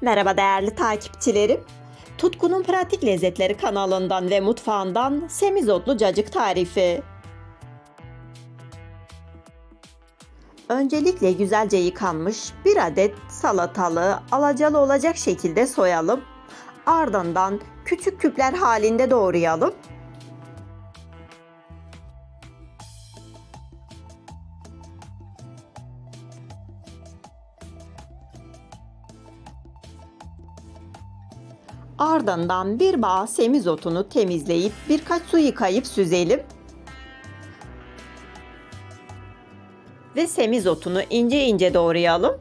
Merhaba değerli takipçilerim. Tutkunun Pratik Lezzetleri kanalından ve mutfağından semizotlu cacık tarifi. Öncelikle güzelce yıkanmış bir adet salatalığı alacalı olacak şekilde soyalım. Ardından küçük küpler halinde doğrayalım. Ardından bir bağ semizotunu temizleyip birkaç su yıkayıp süzelim. Ve semizotunu ince ince doğrayalım.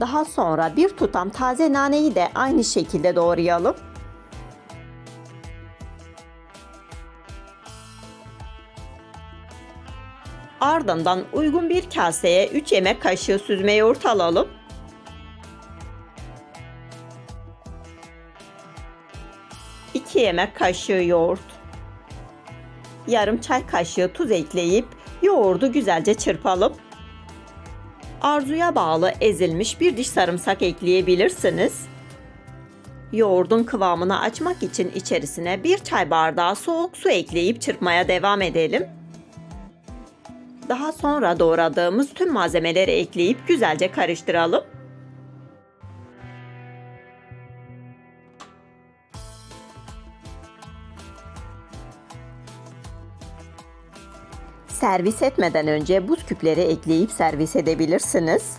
Daha sonra bir tutam taze naneyi de aynı şekilde doğrayalım. Ardından uygun bir kaseye 3 yemek kaşığı süzme yoğurt alalım. İki yemek kaşığı yoğurt. Yarım çay kaşığı tuz ekleyip yoğurdu güzelce çırpalım. Arzuya bağlı ezilmiş bir diş sarımsak ekleyebilirsiniz. Yoğurdun kıvamını açmak için içerisine bir çay bardağı soğuk su ekleyip çırpmaya devam edelim. Daha sonra doğradığımız tüm malzemeleri ekleyip güzelce karıştıralım. Servis etmeden önce buz küpleri ekleyip servis edebilirsiniz.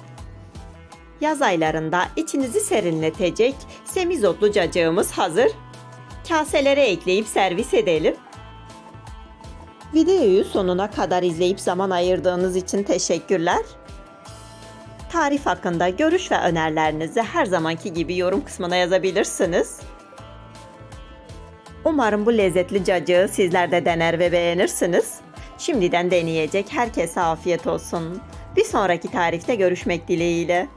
Yaz aylarında içinizi serinletecek semizotlu cacığımız hazır. Kaselere ekleyip servis edelim. Videoyu sonuna kadar izleyip zaman ayırdığınız için teşekkürler. Tarif hakkında görüş ve önerilerinizi her zamanki gibi yorum kısmına yazabilirsiniz. Umarım bu lezzetli cacığı sizler de dener ve beğenirsiniz. Şimdiden deneyecek herkese afiyet olsun. Bir sonraki tarifte görüşmek dileğiyle.